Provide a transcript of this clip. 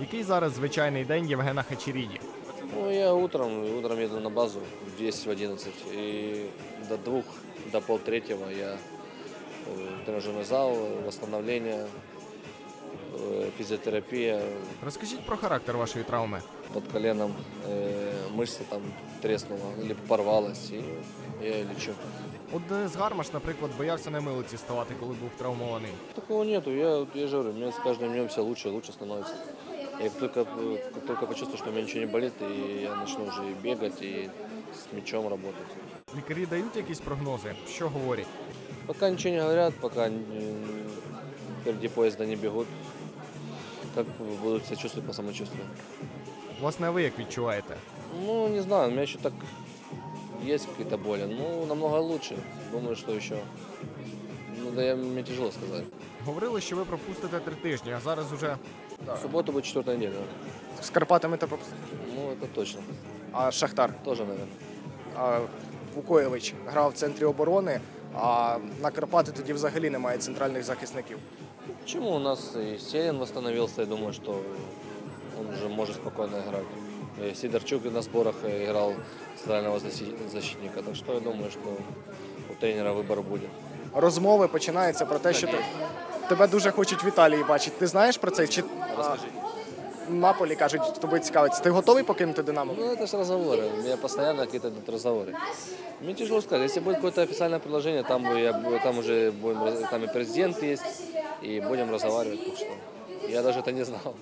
Який зараз звичайний день Євгена Хачеріді? Ну, я утром, утром еду на базу в 10 в 11. И до двух, до полтретьего я э, тренажерный зал, восстановление, э, физиотерапия. Розкажіть про характер вашої травми. Под коленом э, мышца там треснула или порвалась, и я ее лечу. От Денис Гармаш, наприклад, боявся на милиці ставати, коли був травмований. Такого нету. Я, я же говорю, у меня с каждым днем все лучше и лучше становится. Я только, э, только почувствую, что у меня ничего не болит, и я начну уже и бегать, и с мячом работать. Лікарі дають якісь прогнози? Що говорять? Пока ничего не говорят, пока м, впереди поезда не бегут. Как будут себя чувствовать по самочувствию? Власне, ви як відчуваєте? Ну, не знаю, у меня еще так есть какие-то боли. Ну, намного лучше. Думаю, что еще. Да я, мне тяжело сказать. Говорили, що ви пропустите три тижні, а зараз уже В субботу будет четвертая неделя. З Карпатами та пропустив. Ну, это точно. А Шахтар Тоже, наверное. а, Вукоєвич грав в центрі оборони, а на Карпати тоді взагалі немає центральних захисників. Почему у нас и Селин восстановился, я думаю, что он уже может спокойно играть. И Сидорчук на сборах играл центрального защи- защитника, так что я думаю, что у тренера выбор будет Розмови починаються про те, що ти- тебе дуже хочуть в Італії бачити. Ти знаєш про це? Чи Расскажите. а, Наполі кажуть, тобі цікавиться. Ти готовий покинути Динамо? Ну, это же разговоры. У меня постоянно какие-то идут разговоры. Мне тяжело сказать. Если будет какое-то официальное предложение, там, бы я, бу- там уже будем, раз- там и президент есть, и будем разговаривать. Так что я даже это не знал.